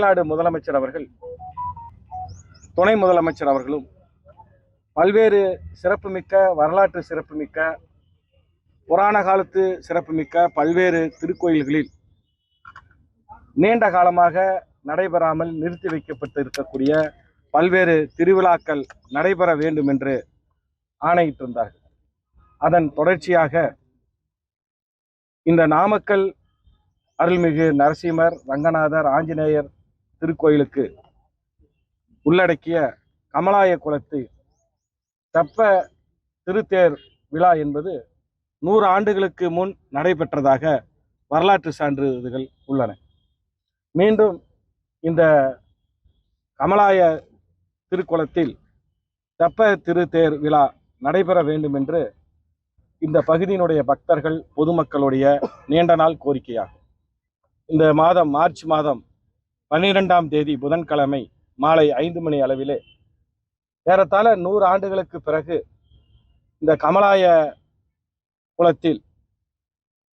தமிழ்நாடு முதலமைச்சர் அவர்கள் துணை முதலமைச்சர் அவர்களும் பல்வேறு சிறப்புமிக்க வரலாற்று சிறப்புமிக்க புராண காலத்து சிறப்புமிக்க பல்வேறு திருக்கோயில்களில் நீண்ட காலமாக நடைபெறாமல் நிறுத்தி வைக்கப்பட்டு இருக்கக்கூடிய பல்வேறு திருவிழாக்கள் நடைபெற வேண்டும் என்று ஆணையிட்டிருந்தார்கள். அதன் தொடர்ச்சியாக இந்த நாமக்கல் அருள்மிகு நரசிம்மர் ரங்கநாதர் ஆஞ்சநேயர் திருக்கோயிலுக்கு உள்ளடக்கிய கமலாய குலத்து தெப்ப திருத்தேர் விழா என்பது நூறு ஆண்டுகளுக்கு முன் நடைபெற்றதாக வரலாற்று சான்றிதழ்கள் உள்ளன. மீண்டும் இந்த கமலாய திருக்குளத்தில் தெப்ப திருத்தேர் விழா நடைபெற வேண்டும் என்று இந்த பகுதியினுடைய பக்தர்கள் பொதுமக்களுடைய நீண்ட நாள் கோரிக்கையாகும். இந்த மாதம் மார்ச் மாதம் பன்னிரெண்டாம் தேதி புதன்கிழமை மாலை ஐந்து மணி அளவிலே. ஏறத்தாழ நூறு ஆண்டுகளுக்கு பிறகு இந்த கமலாய குளத்தில்